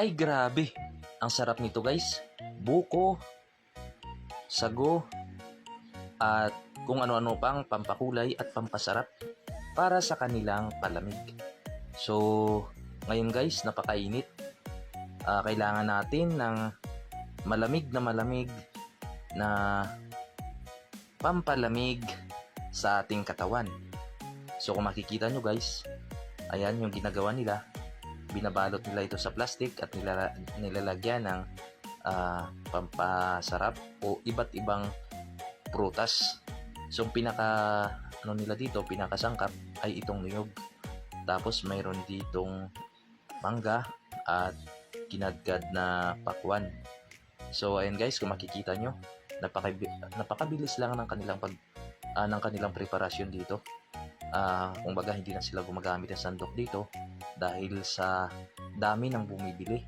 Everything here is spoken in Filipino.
Ay grabe, ang sarap nito guys. Buko, sago, at kung ano-ano pang pampakulay at pampasarap para sa kanilang palamig. So, ngayon guys, napakainit. Ah, kailangan natin ng malamig na malamig na pampalamig sa ating katawan. So kung makikita nyo guys, ayan yung ginagawa nila. Binabalot nila ito sa plastic at nilala- nilalagyan ng ah, pampasarap o iba't ibang prutas. So pinaka ano nila dito, pinakasangkap ay itong niyog. Tapos mayroon ditong mangga at kinadkad na pakwan. So ayan guys, kung makikita nyo, napakabi- napakabilis lang ng kanilang pag ah, ng kanilang preparasyon dito. Ah, kung baga hindi na sila gumagamit ng sandok dito dahil sa dami ng bumibili.